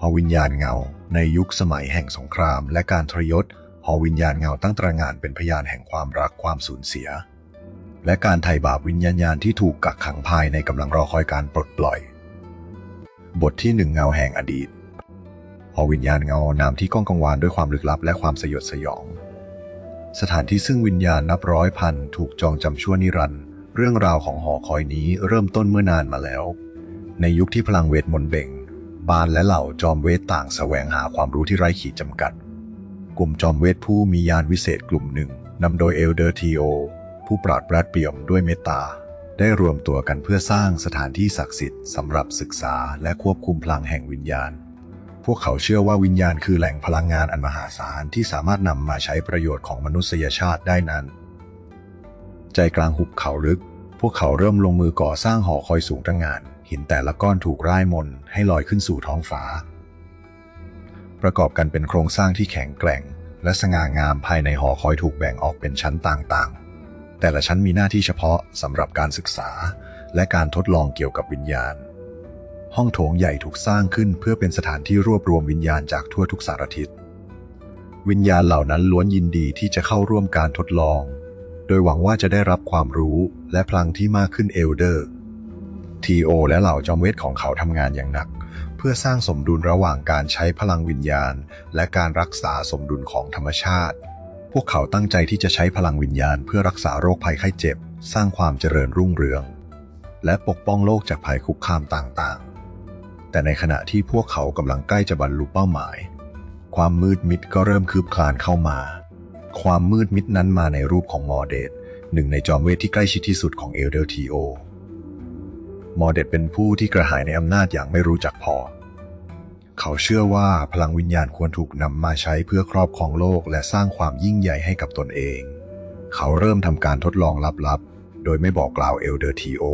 หอวิญญาณเงา ในยุคสมัยแห่งสงคราม และการทรยศหอวิญญาณเงาตั้งตระหง่านเป็นพยานแห่งความรักความสูญเสีย และการไถ่บาปวิญญาณญาณที่ถูกกักขังภายในกำลังรอคอยการปลดปล่อย บทที่หนึ่งเงาแห่งอดีตหอวิญญาณเงานามที่ก้องกังวานด้วยความลึกลับและความสยดสยอง สถานที่ซึ่งวิญญาณนับร้อยพันถูกจองจำชั่วนิรันดร์เรื่องราวของหอคอยนี้เริ่มต้นเมื่อนานมาแล้ว ในยุคที่พลังเวทมนต์เบ่ง บานและเหล่าจอมเวทต่างแสวงหาความรู้ที่ไร้ขีดจำกัด กลุ่มจอมเวทผู้มียานวิเศษกลุ่มหนึ่งนำโดยเอลเดอร์ทีโอ ผู้ปราดปราดเปี่ยมด้วยเมตตา ได้รวมตัวกันเพื่อสร้างสถานที่ศักดิ์สิทธิ์สำหรับศึกษาและควบคุมพลังแห่งวิญญาณ พวกเขาเชื่อว่าวิญญาณคือแหล่งพลังงานอันมหาศาลที่สามารถนำมาใช้ประโยชน์ของมนุษยชาติได้นั้น ใจกลางหุบเขาลึก พวกเขาเริ่มลงมือก่อสร้างหอคอยสูงตระหง่าน หินแต่ละก้อนถูกร่ายมนให้ลอยขึ้นสู่ท้องฟ้า ประกอบกันเป็นโครงสร้างที่แข็งแกร่ง และสง่างามภายในหอคอยถูกแบ่งออกเป็นชั้นต่างๆ แต่ละชั้นมีหน้าที่เฉพาะสำหรับการศึกษา และการทดลองเกี่ยวกับวิญญาณ ห้องโถงใหญ่ถูกสร้างขึ้นเพื่อเป็นสถานที่รวบรวมวิญญาณจากทั่วทุกสารทิศวิญญาณเหล่านั้นล้วนยินดีที่จะเข้าร่วมการทดลอง โดยหวังว่าจะได้รับความรู้และพลังที่มากขึ้นเอลเดอร์ ทีโอและเหล่าจอมเวทของเขาทำงานอย่างหนัก เพื่อสร้างสมดุลระหว่างการใช้พลังวิญญาณ และการรักษาสมดุลของธรรมชาติ พวกเขาตั้งใจที่จะใช้พลังวิญญาณ เพื่อรักษาโรคภัยไข้เจ็บ สร้างความเจริญรุ่งเรือง และปกป้องโลกจากภัยคุกคามต่างๆ แต่ในขณะที่พวกเขากำลังใกล้จะบรรลุเป้าหมาย ความมืดมิดก็เริ่มคืบคลานเข้ามา ความมืดมิดนั้นมาในรูปของมอร์เดตหนึ่งในจอมเวทที่ใกล้ชิดที่สุดของเอลเดอร์ทีโอ มอร์เดตเป็นผู้ที่กระหายในอำนาจอย่างไม่รู้จักพอ เขาเชื่อว่าพลังวิญญาณควรถูกนำมาใช้เพื่อครอบครองโลกและสร้างความยิ่งใหญ่ให้กับตนเอง เขาเริ่มทำการทดลองลับๆ โดยไม่บอกกล่าวเอลเดอร์ทีโอ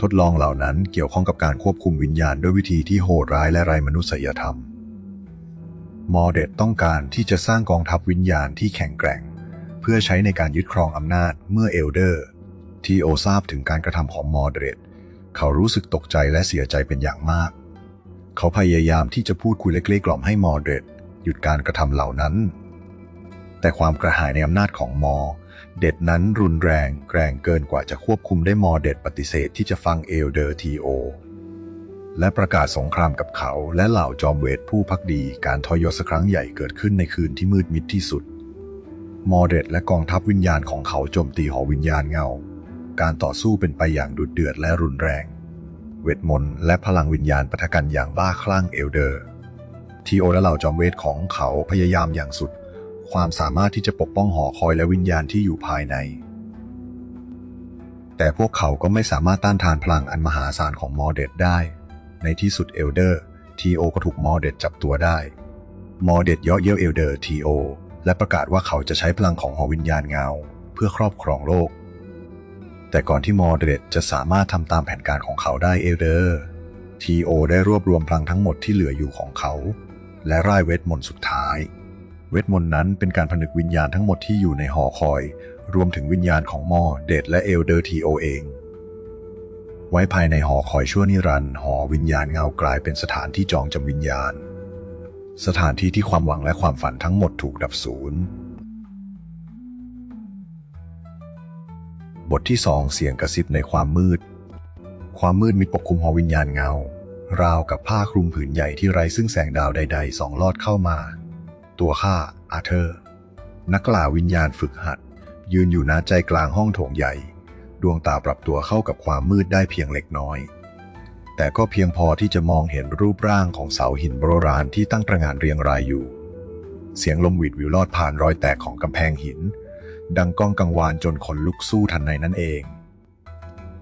ทดลองเหล่านั้นเกี่ยวข้องกับการควบคุมวิญญาณด้วยวิธีที่โหดร้ายและไร้มนุษยธรรม มอร์เดตต้องการที่จะสร้างกองทัพวิญญาณที่แข็งแกร่ง เพื่อใช้ในการยึดครองอำนาจเมื่อเอลเดอร์ทีโอทราบถึงการกระทำของมอร์เดต เขารู้สึกตกใจและเสียใจเป็นอย่างมาก เขาพยายามที่จะพูดคุยและเกลี้ยกล่อมให้มอรเดตหยุดการกระทำเหล่านั้น แต่ความกระหายในอำนาจของมอรเดตนั้นรุนแรงแกร่งเกินกว่าจะควบคุมได้มอรเดตปฏิเสธที่จะฟังเอลเดอร์ทีโอและประกาศสงครามกับเขาและเหล่าจอมเวทผู้พักดีการทอยศครั้งใหญ่เกิดขึ้นในคืนที่มืดมิดที่สุด มอรเดตและกองทัพวิญญาณของเขาโจมตีหอวิญญาณเงา การต่อสู้เป็นไปอย่างดุเดือดและรุนแรง เวทมนต์และพลังวิญญาณปะทะกันอย่างบ้าคลั่งเอลเดอร์ ทีโอและเหล่าจอมเวทของเขาพยายามอย่างสุด ความสามารถที่จะปกป้องหอคอยและวิญญาณที่อยู่ภายใน แต่พวกเขาก็ไม่สามารถต้านทานพลังอันมหาศาลของมอร์เดตได้ ในที่สุดเอลเดอร์ทีโอก็ถูกมอร์เดตจับตัวได้ มอร์เดตเยาะเย้ยเอลเดอร์ทีโอและประกาศว่าเขาจะใช้พลังของหอวิญญาณเงา เพื่อครอบครองโลก แต่ก่อนที่มอร์เดตจะสามารถทำตามแผนการของเขาได้เอลเดอร์ทีโอได้รวบรวมพลังทั้งหมดที่เหลืออยู่ของเขา และร่ายเวทมนต์สุดท้าย เวทมนต์นั้นเป็นการผนึกวิญญาณทั้งหมดที่อยู่ในหอคอย รวมถึงวิญญาณของมอร์เดตและเอลเดอร์ทีโอเอง ไว้ภายในหอคอยชั่วนิรันดร์หอวิญญาณเงากลายเป็นสถานที่จองจำวิญญาณ สถานที่ที่ความหวังและความฝันทั้งหมดถูกดับสูญ บทที่สองเสียงกระซิบในความมืด ความมืดมิดปกคลุมหอวิญญาณเงา ราวกับผ้าคลุมผืนใหญ่ที่ไร้ซึ่งแสงดาวใดๆสองลอดเข้ามา ตัวข้าอาเธอร์ นักล่าวิญญาณฝึกหัด ยืนอยู่ณใจกลางห้องโถงใหญ่ ดวงตาปรับตัวเข้ากับความมืดได้เพียงเล็กน้อย แต่ก็เพียงพอที่จะมองเห็นรูปร่างของเสาหินโบราณที่ตั้งตระหง่านเรียงรายอยู่ เสียงลมหวิดวิวลอดผ่านรอยแตกของกำแพงหิน ดังก้องกังวานจนขนลุกสู้ทันในนั่นเอง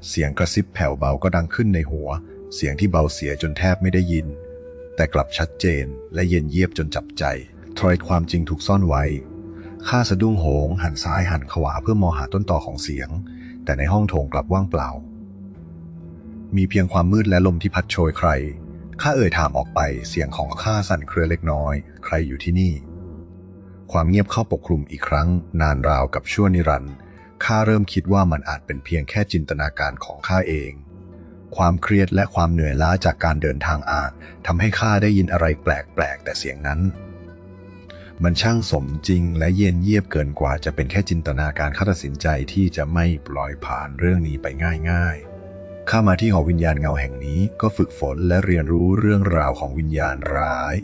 เสียงกระซิบแผ่วเบาก็ดังขึ้นในหัว เสียงที่เบาเสียจนแทบไม่ได้ยิน แต่กลับชัดเจนและเย็นเยียบจนจับใจทรอยความจริงถูกซ่อนไว้ ข้าสะดุ้งโหง หันซ้ายหันขวาเพื่อมองหาต้นต่อของเสียง แต่ในห้องโถงกลับว่างเปล่า มีเพียงความมืดและลมที่พัดโชยใคร ข้าเอ่ยถามออกไป เสียงของข้าสั่นเครือเล็กน้อย ใครอยู่ที่นี่ ความเงียบเข้าปกคลุมอีกครั้ง นานราวกับชั่วนิรันดร์ข้าเริ่มคิดว่ามันอาจเป็นเพียงแค่จินตนาการของข้าเอง ความเครียดและความเหนื่อยล้าจากการเดินทางอาจทำให้ข้าได้ยินอะไรแปลกๆ แต่เสียงนั้น มันช่างสมจริงและเย็นเยียบเกินกว่าจะเป็นแค่จินตนาการข้าตัดสินใจที่จะไม่ปล่อยผ่านเรื่องนี้ไปง่ายๆข้ามาที่หอวิญญาณเงาแห่งนี้ก็ฝึกฝนและเรียนรู้เรื่องราวของวิญญาณร้าย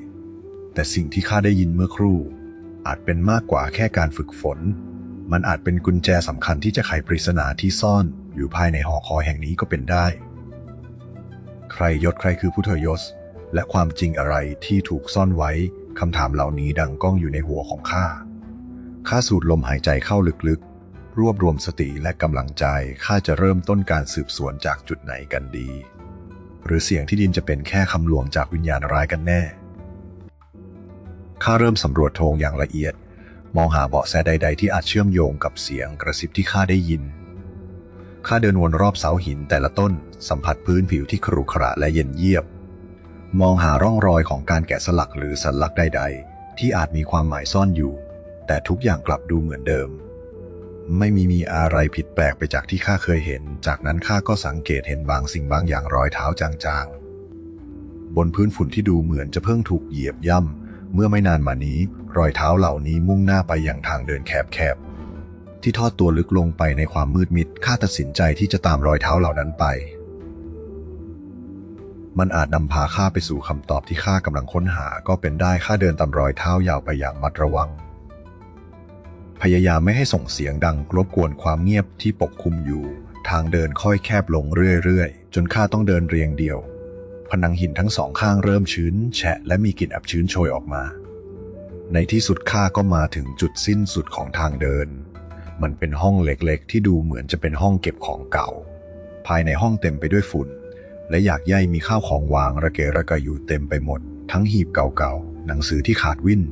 แต่สิ่งที่ข้าได้ยินเมื่อครู่ อาจเป็นมากกว่าแค่การฝึกฝน มันอาจเป็นกุญแจสำคัญที่จะไขปริศนาที่ซ่อนอยู่ภายในหอคอยแห่งนี้ก็เป็นได้ ใครยศใครคือผู้ทรยศ และความจริงอะไรที่ถูกซ่อนไว้คำถามเหล่านี้ดังก้องอยู่ในหัวของข้า ข้าสูดลมหายใจเข้าลึกๆ รวบรวมสติและกำลังใจ ข้าจะเริ่มต้นการสืบสวนจากจุดไหนกันดี หรือเสียงที่ดินจะเป็นแค่คำหลวงจากวิญญาณร้ายกันแน่ ข้าเริ่มสำรวจโทงอย่างละเอียด มองหาเบาะแสใด ๆ ที่อาจเชื่อมโยงกับเสียงกระซิบที่ข้าได้ยิน ข้าเดินวนรอบเสาหินแต่ละต้น สัมผัสพื้นผิวที่ขรุขระและเย็นเยียบ มองหาร่องรอยของการแกะสลักหรือสัญลักษณ์ใด ๆ ที่อาจมีความหมายซ่อนอยู่ แต่ทุกอย่างกลับดูเหมือนเดิม ไม่มีมีอะไรผิดแปลกไปจากที่ข้าเคยเห็น จากนั้นข้าก็สังเกตเห็นบางสิ่งบางอย่างรอยเท้าจางๆ บนพื้นฝุ่นที่ดูเหมือนจะเพิ่งถูกเหยียบย่ำ เมื่อไม่นานมานี้ รอยเท้าเหล่านี้มุ่งหน้าไปอยังทางเดินแคบๆ ที่ทอดตัวลึกลงไปในความมืดมิดข้าตัดสินใจที่จะตามรอยเท้าเหล่านั้นไป มันอาจนำพาข้าไปสู่คำตอบที่ข้ากำลังค้นหาก็เป็นได้ข้าเดินตามรอยเท้ายาวไปอย่างมัดระวัง พยายามไม่ให้ส่งเสียงดังรบกวนความเงียบที่ปกคลุมอยู่ ทางเดินค่อยแคบลงเรื่อยๆ จนข้าต้องเดินเรียงเดี่ยว ผนังหินทั้งสองข้างเริ่มชื้น แฉะและมีกลิ่นอับชื้นโชยออกมา ในที่สุดข้าก็มาถึงจุดสิ้นสุดของทางเดิน มันเป็นห้องเล็กๆ ที่ดูเหมือนจะเป็นห้องเก็บของเก่า ภายในห้องเต็มไปด้วยฝุ่น และอยากใยมีข้าวของวางระเกะระกะอยู่เต็มไปหมด ทั้งหีบเก่าๆ หนังสือที่ขาดวิ่น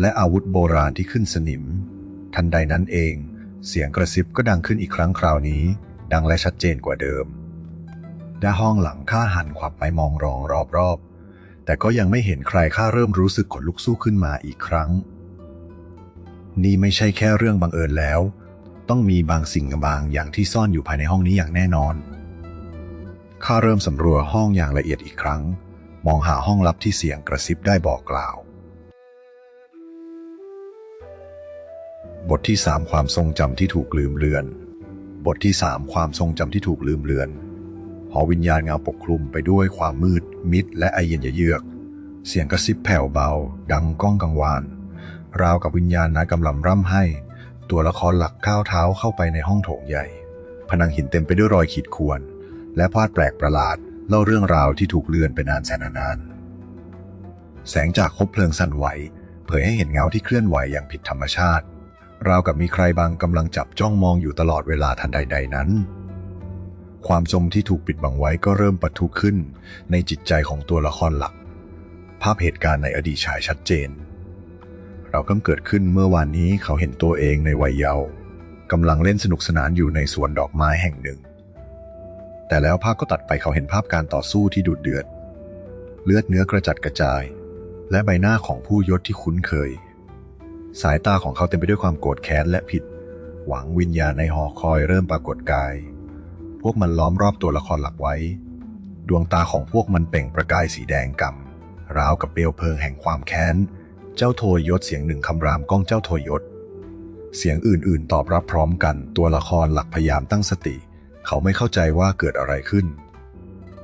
และอาวุธโบราณที่ขึ้นสนิม ทันใดนั้นเอง เสียงกระซิบก็ดังขึ้นอีกครั้งคราวนี้ ดังและชัดเจนกว่าเดิม ด้าห้องหลังข้าหันขวับไปมองรองรอบๆ แต่ก็ยังไม่เห็นใครข้าเริ่มรู้สึกขนลุกสู้ขึ้นมาอีกครั้ง นี่ไม่ใช่แค่เรื่องบังเอิญแล้ว ต้องมีบางสิ่งบางอย่างที่ซ่อนอยู่ภายในห้องนี้อย่างแน่นอน ข้าเริ่มสำรวจห้องอย่างละเอียดอีกครั้ง มองหาห้องลับที่เสียงกระซิบได้บอกกล่าว บทที่ 3 ความทรงจำที่ถูกลืมเลือน บทที่ 3 ความทรงจำที่ถูกลืมเลือน อวิญญาณเงาปกคลุมไปด้วยความมืดมิดและไอเย็นเยือก เสียงกระซิบแผ่วเบา ดังก้องกังวาน ราวกับวิญญาณนั้นกำลังร่ำให้ ตัวละครหลักก้าวเท้าเข้าไปในห้องโถงใหญ่ ผนังหินเต็มไปด้วยรอยขีดข่วน และภาพแปลกประหลาด เล่าเรื่องราวที่ถูกเลื่อนไปนานแสนนาน แสงจากคบเพลิงสั่นไหว เผยให้เห็นเงาที่เคลื่อนไหวอย่างผิดธรรมชาติ ราวกับมีใครบางกำลังจับจ้องมองอยู่ตลอดเวลาทันใดๆนั้น ความจมที่ถูกปิดบังไว้ก็เริ่มปะทุขึ้น ในจิตใจของตัวละครหลัก ภาพเหตุการณ์ในอดีตฉายชัดเจน เรากำเกิดขึ้นเมื่อวานนี้เขาเห็นตัวเองในวัยเยาว์กำลังเล่นสนุกสนานอยู่ในสวนดอกไม้แห่งหนึ่ง แต่แล้วภาพก็ตัดไปเขาเห็นภาพการต่อสู้ที่ดุเดือด เลือดเนื้อกระจัดกระจาย และใบหน้าของผู้ยศที่คุ้นเคย สายตาของเขาเต็มไปด้วยความโกรธแค้นและผิด หวังวิญญาณในหอคอยเริ่มปรากฏกาย วกมันล้อมรอบตัวละครหลักไว้ ดวงตาของพวกมันเปล่งประกายสีแดงกำราวกับเปลวเพลิงแห่งความแค้น เจ้าโทยศเสียงหนึ่งคำรามก้องเจ้าโทยศ เสียงอื่นๆ ตอบรับพร้อมกันตัวละครหลักพยายามตั้งสติ เขาไม่เข้าใจว่าเกิดอะไรขึ้น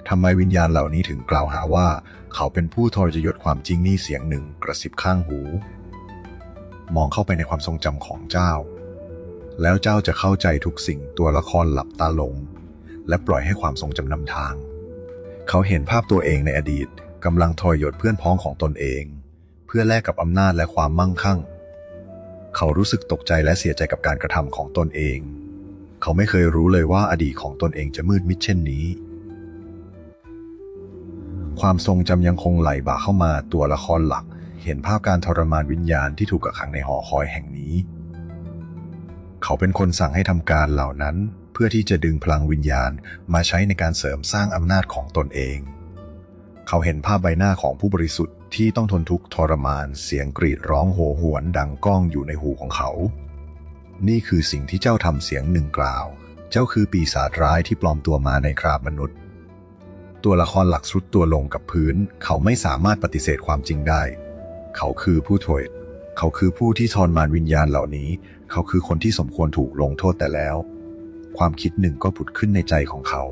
ทำไมวิญญาณเหล่านี้ถึงกล่าวหาว่า เขาเป็นผู้ทรยศความจริงนี่เสียงหนึ่งกระซิบข้างหู มองเข้าไปในความทรงจำของเจ้า แล้วเจ้าจะเข้าใจทุกสิ่งตัวละครหลับตาลง และปล่อยให้ความทรงจำนำทาง เขาเห็นภาพตัวเองในอดีตกำลังทรยยศเพื่อนพ้องของตนเอง เพื่อแลกกับอำนาจและความมั่งคั่ง เขารู้สึกตกใจและเสียใจกับการกระทำของตนเอง เขาไม่เคยรู้เลยว่าอดีตของตนเองจะมืดมิดเช่นนี้ ความทรงจำยังคงไหลบ่าเข้ามาตัวละครหลัก เห็นภาพการทรมานวิญญาณที่ถูกกักขังในหอคอยแห่งนี้ เขาเป็นคนสั่งให้ทำการเหล่านั้น พื่อที่จะดึงพลังวิญญาณมาใช้ในการเสริมสร้างอำนาจของตนเอง เขาเห็นภาพใบหน้าของผู้บริสุทธิ์ที่ต้องทนทุกข์ทรมาน เสียงกรีดร้องโหหวนดังก้องอยู่ในหูของเขา นี่คือสิ่งที่เจ้าทำเสียงหนึ่งกล่าว เจ้าคือปีศาจร้ายที่ปลอมตัวมาในคราบมนุษย์ ตัวละครหลักสุดตัวลงกับพื้น เขาไม่สามารถปฏิเสธความจริงได้ เขาคือผู้ถวยเขาคือผู้ที่ทรมานวิญญาณเหล่านี้ เขาคือคนที่สมควรถูกลงโทษแต่แล้ว ความคิดหนึ่งก็ผุดขึ้นในใจของเขา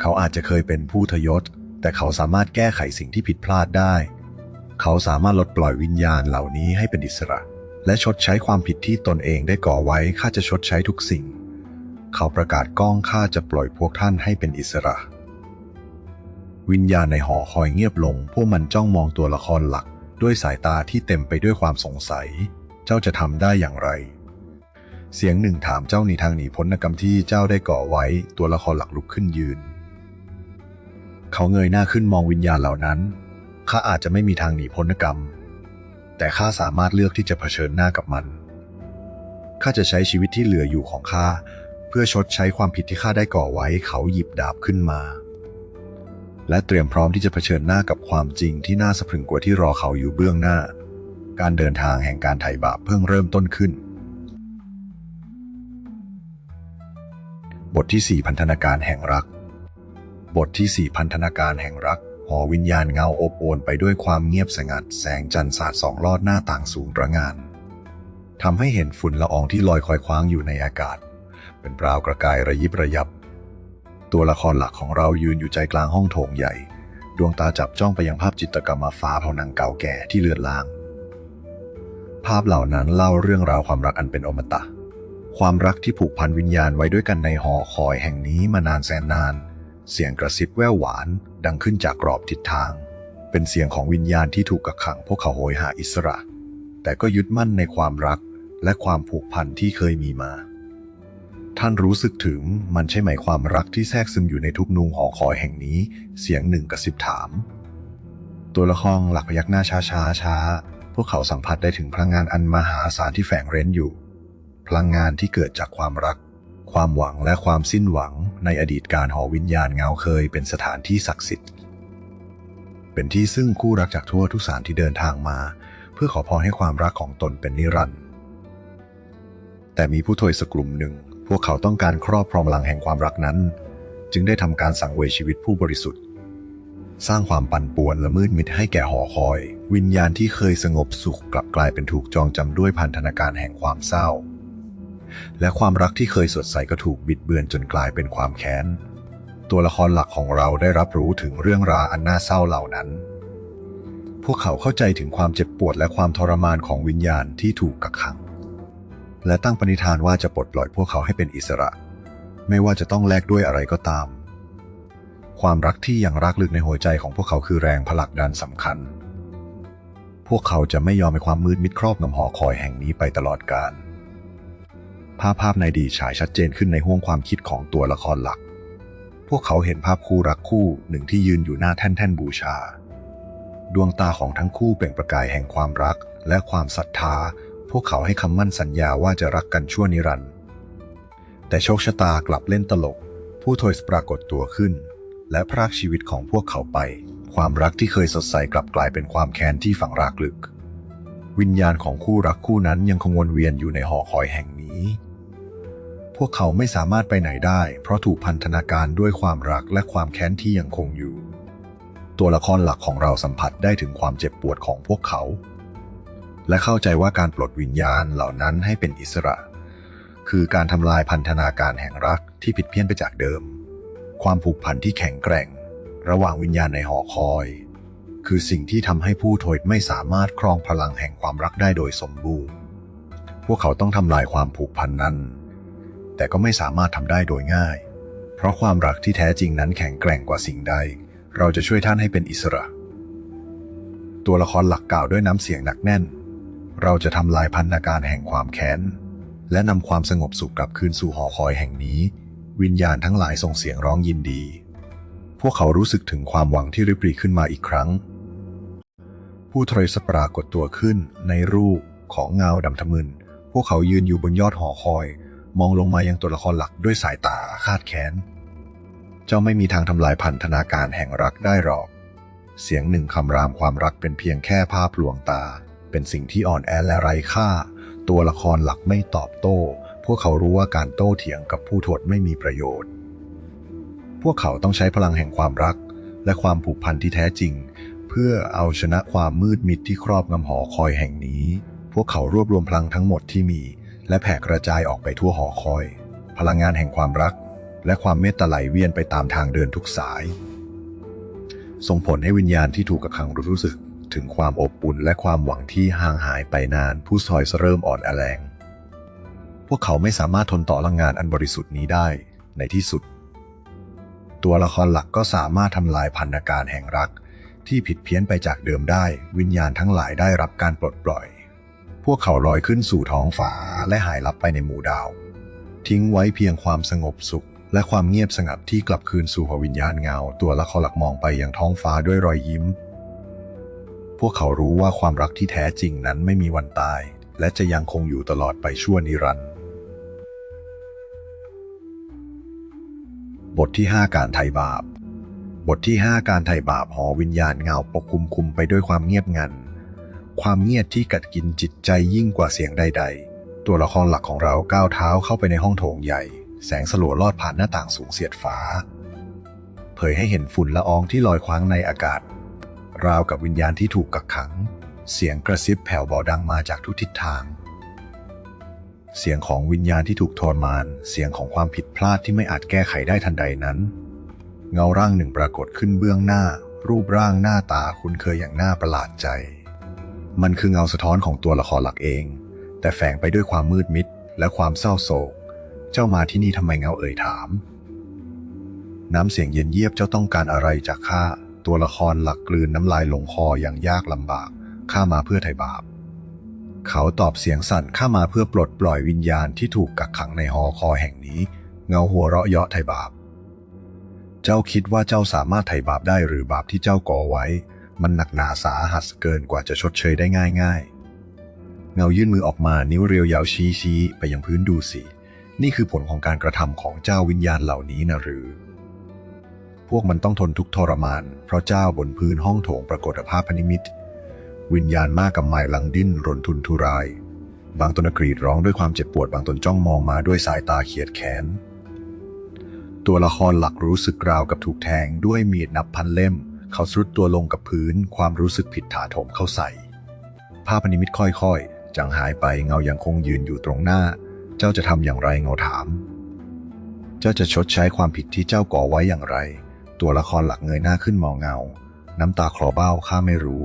เขาอาจจะเคยเป็นผู้ทยศ แต่เขาสามารถแก้ไขสิ่งที่ผิดพลาดได้ เขาสามารถลดปล่อยวิญญาณเหล่านี้ให้เป็นอิสระ และชดใช้ความผิดที่ตนเองได้ก่อไว้ข้าจะชดใช้ทุกสิ่ง เขาประกาศก้องข้าจะปล่อยพวกท่านให้เป็นอิสระ วิญญาณในหอคอยเงียบลง พวกมันจ้องมองตัวละครหลัก ด้วยสายตาที่เต็มไปด้วยความสงสัย เจ้าจะทำได้อย่างไร เสียงหนึ่งถามเจ้าหนีทางหนีพ้นกรรมที่เจ้าได้ก่อไว้ตัวละครหลักลุกขึ้นยืน เขาเงยหน้าขึ้นมองวิญญาณเหล่านั้น ข้าอาจจะไม่มีทางหนีพ้นกรรม แต่ข้าสามารถเลือกที่จะเผชิญหน้ากับมัน ข้าจะใช้ชีวิตที่เหลืออยู่ของข้าเพื่อชดใช้ความผิดที่ข้าได้ก่อไว้ เขาหยิบดาบขึ้นมา และเตรียมพร้อมที่จะเผชิญหน้ากับความจริงที่น่าสะพรึงกว่าที่รอเขาอยู่เบื้องหน้า การเดินทางแห่งการไถ่บาปเพิ่งเริ่มต้นขึ้น บทที่ 4 พันธนาการแห่งรัก บทที่ 4 พันธนาการแห่งรัก หอวิญญาณเงาอบอวลไปด้วยความเงียบสงัด แสงจันทร์สาดสองลอดหน้าต่างสูงระงานทำให้เห็นฝุ่นละอองที่ลอยคอยคว้างอยู่ในอากาศ เป็นปราวกระกายระยิบระยับ ตัวละครหลักของเรายืนอยู่ใจกลางห้องโถงใหญ่ ดวงตาจับจ้องไปยังภาพจิตรกรรมฟ้าผนังเก่าแก่ที่เลือนลาง ภาพเหล่านั้นเล่าเรื่องราวความรักอันเป็นอมตะ ความรักที่ผูกพันวิญญาณไว้ด้วยกันในหอคอยแห่งนี้มานานแสนนาน เสียงกระซิบแว่วหวานดังขึ้นจากกรอบทิศทาง เป็นเสียงของวิญญาณที่ถูกกักขังพวกเขาโหยหาอิสระ แต่ก็ยึดมั่นในความรักและความผูกพันที่เคยมีมา ท่านรู้สึกถึงมันใช่ไหมความรักที่แทรกซึมอยู่ในทุกนุงหอคอยแห่งนี้ เสียงหนึ่งกระซิบถาม ตัวละครหลักพยักหน้าช้าช้าช้าพวกเขาสัมผัสได้ถึงพลังงานอันมหาศาลที่แฝงเร้นอยู่ พลังงานที่เกิดจากความรัก ความหวังและความสิ้นหวังในอดีตการหอวิญญาณเงาเคยเป็นสถานที่ศักดิ์สิทธิ์ เป็นที่ซึ่งคู่รักจากทั่วทุกสารที่เดินทางมา เพื่อขอพรให้ความรักของตนเป็นนิรันดร์แต่มีผู้ถวยสกลุ่มหนึ่ง พวกเขาต้องการครอบครองพลังแห่งความรักนั้น จึงได้ทำการสั่งเวยชีวิตผู้บริสุทธิ์ สร้างความปั่นป่วนและมืดมิดให้แก่หอคอย วิญญาณที่เคยสงบสุขกลับกลายเป็นถูกจองจำด้วยพันธนาการแห่งความเศร้า และความรักที่เคยสดใสก็ถูกบิดเบือนจนกลายเป็นความแค้น ตัวละครหลักของเราได้รับรู้ถึงเรื่องราวอันน่าเศร้าเหล่านั้น พวกเขาเข้าใจถึงความเจ็บปวดและความทรมานของวิญญาณที่ถูกกักขัง และตั้งปณิธานว่าจะปลดปล่อยพวกเขาให้เป็นอิสระ ไม่ว่าจะต้องแลกด้วยอะไรก็ตาม ความรักที่ยังรักลึกในหัวใจของพวกเขาคือแรงผลักดันสำคัญ พวกเขาจะไม่ยอมให้ความมืดมิดครอบงำหอคอยแห่งนี้ไปตลอดกาล ภาพภาพในดีฉายชัดเจนขึ้นในห้วงความคิดของตัวละครหลัก พวกเขาเห็นภาพคู่รักคู่หนึ่งที่ยืนอยู่หน้าแท่นแท่นบูชา ดวงตาของทั้งคู่เปล่งประกายแห่งความรักและความศรัทธา พวกเขาให้คำมั่นสัญญาว่าจะรักกันชั่วนิรันดร์ แต่โชคชะตากลับเล่นตลก ผู้ทวยปรากฏตัวขึ้น และพรากชีวิตของพวกเขาไป ความรักที่เคยสดใสกลับกลายเป็นความแค้นที่ฝังรากลึกวิญญาณของคู่รักคู่นั้นยังคงวนเวียนอยู่ในหอคอยแห่งนี้ พวกเขาไม่สามารถไปไหนได้ เพราะถูกพันธนาการด้วยความรักและความแค้นที่ยังคงอยู่ ตัวละครหลักของเราสัมผัสได้ถึงความเจ็บปวดของพวกเขา และเข้าใจว่าการปลดวิญญาณเหล่านั้นให้เป็นอิสระ คือการทำลายพันธนาการแห่งรักที่ผิดเพี้ยนไปจากเดิม ความผูกพันที่แข็งแกร่ง ระหว่างวิญญาณในหอคอย คือสิ่งที่ทำให้ผู้ทวยไม่สามารถครองพลังแห่งความรักได้โดยสมบูรณ์ พวกเขาต้องทำลายความผูกพันนั้น แต่ก็ไม่สามารถทำได้โดยง่าย เพราะความรักที่แท้จริงนั้นแข็งแกร่งกว่าสิ่งใด เราจะช่วยท่านให้เป็นอิสระ ตัวละครหลักกล่าวด้วยน้ำเสียงหนักแน่น เราจะทำลายพันธนาการแห่งความแค้น และนำความสงบสุขกลับคืนสู่หอคอยแห่งนี้ วิญญาณทั้งหลายส่งเสียงร้องยินดี พวกเขารู้สึกถึงความหวังที่ริบรีขึ้นมาอีกครั้ง ผู้ทรยศปรากฏตัวขึ้นในรูปของเงาดำทะมึน พวกเขายืนอยู่บนยอดหอคอย มองลงมายังตัวละครหลักด้วยสายตาคาดแค้น เจ้าไม่มีทางทำลายพันธนาการแห่งรักได้หรอก เสียงหนึ่งคำรามความรักเป็นเพียงแค่ภาพลวงตา เป็นสิ่งที่อ่อนแอและไร้ค่า ตัวละครหลักไม่ตอบโต้ พวกเขารู้ว่าการโต้เถียงกับผู้ทวดไม่มีประโยชน์ พวกเขาต้องใช้พลังแห่งความรัก และความผูกพันที่แท้จริง เพื่อเอาชนะความมืดมิดที่ครอบงำหอคอยแห่งนี้ พวกเขารวบรวมพลังทั้งหมดที่มี และแผ่กระจายออกไปทั่วหอคอย พลังงานแห่งความรัก และความเมตตาไหลเวียนไปตามทางเดินทุกสาย ส่งผลให้วิญญาณที่ถูกกักขังรู้สึก ถึงความอบอุ่นและความหวังที่ห่างหายไปนาน ผู้ซอยเริ่มอ่อนแอแรงพวกเขาไม่สามารถทนต่อพลังงานอันบริสุทธิ์นี้ได้ในที่สุด ตัวละครหลักก็สามารถทำลายพันธการแห่งรัก ที่ผิดเพี้ยนไปจากเดิมได้ วิญญาณทั้งหลายได้รับการปลดปล่อย พวกเขาลอยขึ้นสู่ท้องฟ้าและหายลับไปในหมู่ดาว ทิ้งไว้เพียงความสงบสุข และความเงียบสงัดที่กลับคืนสู่หอวิญญาณเงา ตัวละครหลักมองไปยังท้องฟ้าด้วยรอยยิ้ม พวกเขารู้ว่าความรักที่แท้จริงนั้นไม่มีวันตาย และจะยังคงอยู่ตลอดไปชั่วนิรันดร์บทที่ 5 การไถ่บาป บทที่ 5 การไถ่บาปหอวิญญาณเงาปกคลุมคุมไปด้วยความเงียบงัน ความเงียบที่กัดกินจิตใจยิ่งกว่าเสียงใด ๆ ตัวละครหลักของเราก้าวเท้าเข้าไปในห้องโถงใหญ่ แสงสลัวลอดผ่านหน้าต่างสูงเสียดฟ้า เผยให้เห็นฝุ่นละอองที่ลอยคว้างในอากาศ ราวกับวิญญาณที่ถูกกักขัง เสียงกระซิบแผ่วเบาดังมาจากทุกทิศทาง เสียงของวิญญาณที่ถูกทรมาน เสียงของความผิดพลาดที่ไม่อาจแก้ไขได้ทันใดนั้น เงาร่างหนึ่งปรากฏขึ้นเบื้องหน้ารูปร่างหน้าตาคุ้นเคยอย่างน่าประหลาดใจ มันคือเงาสะท้อนของตัวละครหลักเอง แต่แฝงไปด้วยความมืดมิดและความเศร้าโศก เจ้ามาที่นี่ทำไมเงาเอ่ยถาม น้ำเสียงเย็นเยียบเจ้าต้องการอะไรจากข้า ตัวละครหลักกลืนน้ำลายลงคออย่างยากลำบาก ข้ามาเพื่อไถ่บาป เขาตอบเสียงสั่นข้ามาเพื่อปลดปล่อยวิญญาณที่ถูกกักขังในหอคอยแห่งนี้ เงาหัวเราะเยาะไถ่บาป เจ้าคิดว่าเจ้าสามารถไถ่บาปได้หรือบาปที่เจ้าก่อไว้ มันหนักหนาสาหัสเกินกว่าจะชดเชยได้ง่ายๆ เงายื่นมือออกมานิ้วเรียวยาวชี้ชี้ไปยังพื้นดูสิ นี่คือผลของการกระทำของเจ้าวิญญาณเหล่านี้นะหรือ พวกมันต้องทนทุกทรมาน เพราะเจ้าบนพื้นห้องโถงปรากฏภาพพนิมิต วิญญาณมากกับหมายหลังดิ้นรนทุนทุราย บางตนกรีดร้องด้วยความเจ็บปวดบางตนจ้องมองมาด้วยสายตาเขียดแค้นตัวละครหลักรู้สึกราวกับถูกแทงด้วยมีดนับพันเล่ม เขาทรุดตัวลงกับพื้นความรู้สึกผิดถาโถมเข้าใส่ ภาพนิมิตค่อยๆ จางหายไปเงายังคงยืนอยู่ตรงหน้า เจ้าจะทำอย่างไรเงาถาม เจ้าจะชดใช้ความผิดที่เจ้าก่อไว้อย่างไร ตัวละครหลักเงยหน้าขึ้นมองเงา น้ำตาคลอเบ้าข้าไม่รู้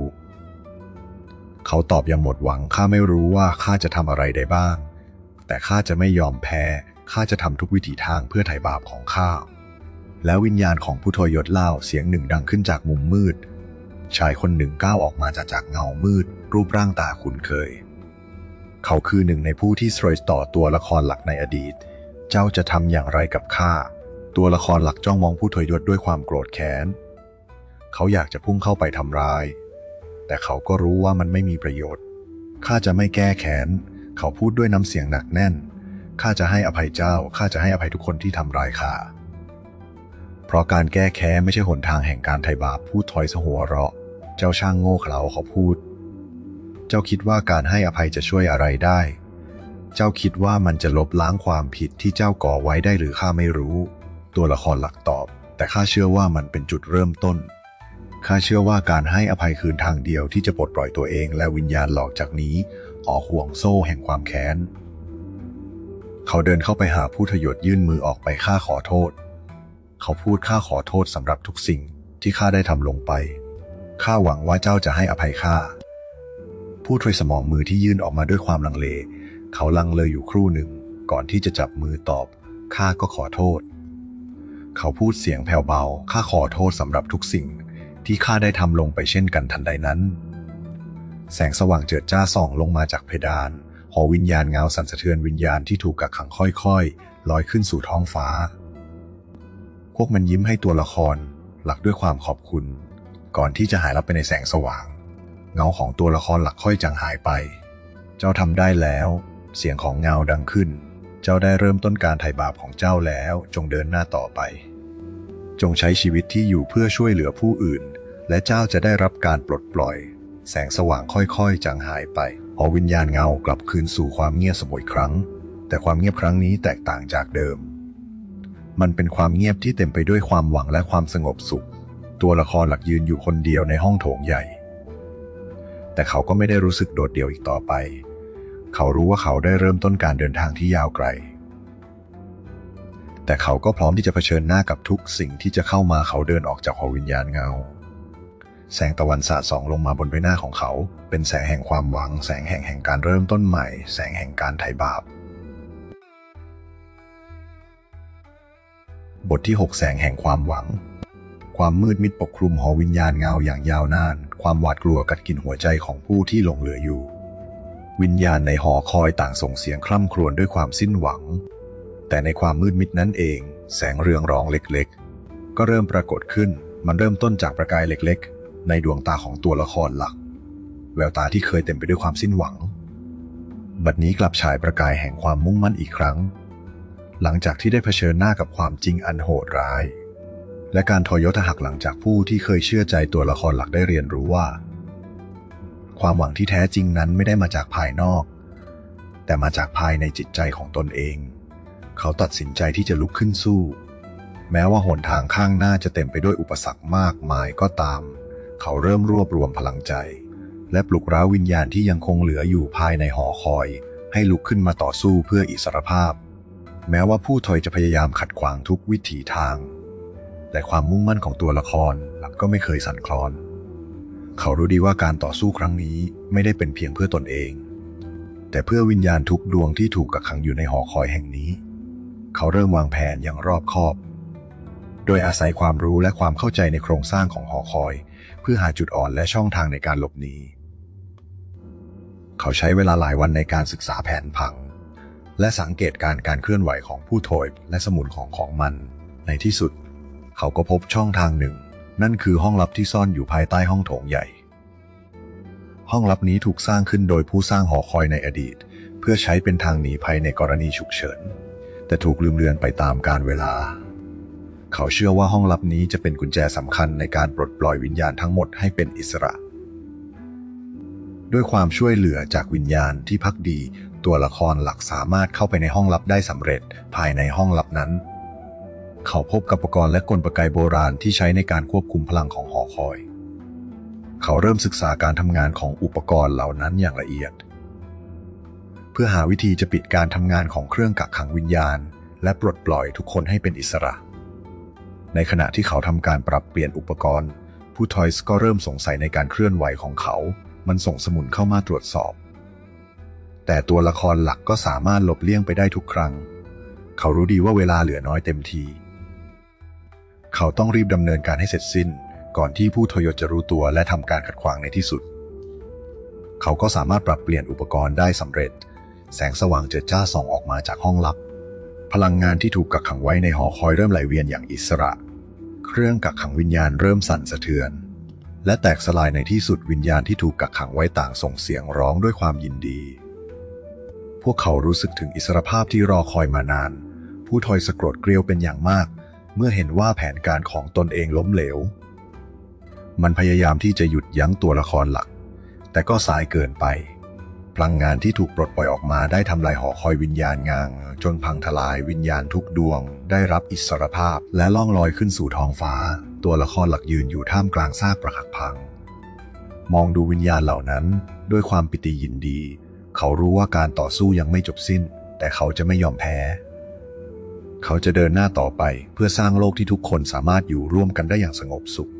เขาตอบอย่างหมดหวังข้าไม่รู้ว่าข้าจะทำอะไรได้บ้าง แต่ข้าจะไม่ยอมแพ้ข้าจะทำทุกวิถีทางเพื่อไถ่บาปของข้า แล้ววิญญาณของผู้ทรยศเล่าเสียงหนึ่งดังขึ้นจากมุมมืด ชายคนหนึ่งก้าวออกมาจากจากเงามืด รูปร่างตาคุ้นเคย เขาคือหนึ่งในผู้ที่สรอยต่อตัวละครหลักในอดีต เจ้าจะทำอย่างไรกับข้าตัวละครหลักจ้องมองผู้ทรยศด้วยความโกรธแค้น เขาอยากจะพุ่งเข้าไปทำร้าย แต่เขาก็รู้ว่ามันไม่มีประโยชน์ข้าจะไม่แก้แค้นเขาพูดด้วยน้ำเสียงหนักแน่นข้าจะให้อภัยเจ้าข้าจะให้อภัยทุกคนที่ทำร้ายข้า เพราะการแก้แค้นไม่ใช่หนทางแห่งการไถ่บาปพูดถอยสหัวเราะ เจ้าช่างโง่เขลาเขาพูด เจ้าคิดว่าการให้อภัยจะช่วยอะไรได้ เจ้าคิดว่ามันจะลบล้างความผิดที่เจ้าก่อไว้ได้หรือข้าไม่รู้ ตัวละครหลักตอบ แต่ข้าเชื่อว่ามันเป็นจุดเริ่มต้นข้าเชื่อว่าการให้อภัยคืนทางเดียวที่จะปลดปล่อยตัวเองและวิญญาณหลอกจากนี้ ออกห่วงโซ่แห่งความแค้น เขาเดินเข้าไปหาผู้ทยศยื่นมือออกไปข้าขอโทษ เขาพูดข้าขอโทษสำหรับทุกสิ่งที่ข้าได้ทำลงไป ข้าหวังว่าเจ้าจะให้อภัยข้า ผู้ทรยสมองมือที่ยื่นออกมาด้วยความลังเล เขาลังเลอยู่ครู่หนึ่ง ก่อนที่จะจับมือตอบ ข้าก็ขอโทษ เขาพูดเสียงแผ่วเบา ข้าขอโทษสำหรับทุกสิ่งที่ข้าได้ทำลงไปเช่นกันทันใดนั้น แสงสว่างเจิดจ้าส่องลงมาจากเพดาน หอวิญญาณเงาสั่นสะเทือนวิญญาณที่ถูกกักขังค่อยๆ ลอยขึ้นสู่ท้องฟ้า พวกมันยิ้มให้ตัวละคร หลักด้วยความขอบคุณ ก่อนที่จะหายลับไปในแสงสว่าง เงาของตัวละครหลักค่อยจางหายไป เจ้าทำได้แล้ว เสียงของเงาดังขึ้น เจ้าได้เริ่มต้นการไถ่บาปของเจ้าแล้ว จงเดินหน้าต่อไป จงใช้ชีวิตที่อยู่เพื่อช่วยเหลือผู้อื่น และเจ้าจะได้รับการปลดปล่อย แสงสว่างค่อยๆจางหายไปพอวิญญาณเงากลับคืนสู่ความเงียบสงบอีกครั้ง แต่ความเงียบครั้งนี้แตกต่างจากเดิม มันเป็นความเงียบที่เต็มไปด้วยความหวังและความสงบสุข ตัวละครหลักยืนอยู่คนเดียวในห้องโถงใหญ่ แต่เขาก็ไม่ได้รู้สึกโดดเดี่ยวอีกต่อไป เขารู้ว่าเขาได้เริ่มต้นการเดินทางที่ยาวไกล แต่เขาก็พร้อมที่จะเผชิญหน้ากับทุกสิ่งที่จะเข้ามาเขาเดินออกจากหอวิญญาณเงา แสงตะวันสาดส่องลงมาบนใบหน้าของเขา เป็นแสงแห่งความหวัง แสงแห่งแห่งการเริ่มต้นใหม่ แสงแห่งการไถ่บาป บทที่ 6 แสงแห่งความหวัง ความมืดมิดปกคลุมหอวิญญาณเงาอย่างยาวนาน ความหวาดกลัวกัดกินหัวใจของผู้ที่หลงเหลืออยู่ วิญญาณในหอคอยต่างส่งเสียงคร่ำครวญด้วยความสิ้นหวัง แต่ในความมืดมิดนั้นเอง แสงเรืองรองเล็กๆ ก็เริ่มปรากฏขึ้น มันเริ่มต้นจากประกายเล็กๆ ในดวงตาของตัวละครหลัก แววตาที่เคยเต็มไปด้วยความสิ้นหวัง บัดนี้กลับฉายประกายแห่งความมุ่งมั่นอีกครั้ง หลังจากที่ได้เผชิญหน้ากับความจริงอันโหดร้าย และการทอยศหักหลังจากผู้ที่เคยเชื่อใจตัวละครหลักได้เรียนรู้ว่า ความหวังที่แท้จริงนั้นไม่ได้มาจากภายนอก แต่มาจากภายในจิตใจของตนเอง เขาตัดสินใจที่จะลุกขึ้นสู้ แม้ว่าหนทางข้างหน้าจะเต็มไปด้วยอุปสรรคมากมายก็ตาม เขาเริ่มรวบรวมพลังใจ และปลุกเร้าวิญญาณที่ยังคงเหลืออยู่ภายในหอคอย ให้ลุกขึ้นมาต่อสู้เพื่ออิสรภาพ แม้ว่าผู้ถอยจะพยายามขัดขวางทุกวิถีทาง แต่ความมุ่งมั่นของตัวละครหลักก็ไม่เคยสั่นคลอน เขารู้ดีว่าการต่อสู้ครั้งนี้ไม่ได้เป็นเพียงเพื่อตนเอง แต่เพื่อวิญญาณทุกดวงที่ถูกกักขังอยู่ในหอคอยแห่งนี้ เขาเริ่มวางแผนอย่างรอบคอบ โดยอาศัยความรู้และความเข้าใจในโครงสร้างของหอคอย เพื่อหาจุดอ่อนและช่องทางในการหลบหนี เขาใช้เวลาหลายวันในการศึกษาแผนผัง และสังเกตการการเคลื่อนไหวของผู้โถยและสมุนของของมัน ในที่สุด เขาก็พบช่องทางหนึ่ง นั่นคือห้องลับที่ซ่อนอยู่ภายใต้ห้องโถงใหญ่ ห้องลับนี้ถูกสร้างขึ้นโดยผู้สร้างหอคอยในอดีต เพื่อใช้เป็นทางหนีภัยในกรณีฉุกเฉิน แต่ถูกลืมเลือนไปตามกาลเวลา เขาเชื่อว่าห้องลับนี้จะเป็นกุญแจสำคัญในการปลดปล่อยวิญญาณทั้งหมดให้เป็นอิสระด้วยความช่วยเหลือจากวิญญาณที่พักดี ตัวละครหลักสามารถเข้าไปในห้องลับได้สำเร็จภายในห้องลับนั้น เขาพบกับอุปกรณ์และกลไกโบราณที่ใช้ในการควบคุมพลังของหอคอย เขาเริ่มศึกษาการทำงานของอุปกรณ์เหล่านั้นอย่างละเอียด เพื่อหาวิธีจะปิดการทำงานของเครื่องกักขังวิญญาณ และปลดปล่อยทุกคนให้เป็นอิสระ ในขณะที่เขาทำการปรับเปลี่ยนอุปกรณ์ ผู้ทอยส์ก็เริ่มสงสัยในการเคลื่อนไหวของเขา มันส่งสมุนเข้ามาตรวจสอบ แต่ตัวละครหลักก็สามารถหลบเลี่ยงไปได้ทุกครั้ง เขารู้ดีว่าเวลาเหลือน้อยเต็มที เขาต้องรีบดำเนินการให้เสร็จสิ้น ก่อนที่ผู้ทยศจะรู้ตัวและทำการขัดขวางในที่สุด เขาก็สามารถปรับเปลี่ยนอุปกรณ์ได้สำเร็จ แสงสว่างเจิดจ้าส่องออกมาจากห้องลับ พลังงานที่ถูกกักขังไว้ในหอคอยเริ่มไหลเวียนอย่างอิสระ เครื่องกักขังวิญญาณเริ่มสั่นสะเทือนและแตกสลายในที่สุดวิญญาณที่ถูกกักขังไว้ต่างส่งเสียงร้องด้วยความยินดี พวกเขารู้สึกถึงอิสรภาพที่รอคอยมานาน ผู้ทอยสะกรดเกลียวเป็นอย่างมาก เมื่อเห็นว่าแผนการของตนเองล้มเหลว มันพยายามที่จะหยุดยั้งตัวละครหลัก แต่ก็สายเกินไป พลังงานที่ถูกปลดปล่อยออกมาได้ทำลายหอคอยวิญญาณงาง จนพังทลายวิญญาณทุกดวง ได้รับอิสรภาพและล่องลอยขึ้นสู่ท้องฟ้า ตัวละครหลักยืนอยู่ท่ามกลางซากปรักหักพัง มองดูวิญญาณเหล่านั้นด้วยความปิติยินดี เขารู้ว่าการต่อสู้ยังไม่จบสิ้น แต่เขาจะไม่ยอมแพ้ เขาจะเดินหน้าต่อไปเพื่อสร้างโลกที่ทุกคนสามารถอยู่ร่วมกันได้อย่างสงบสุข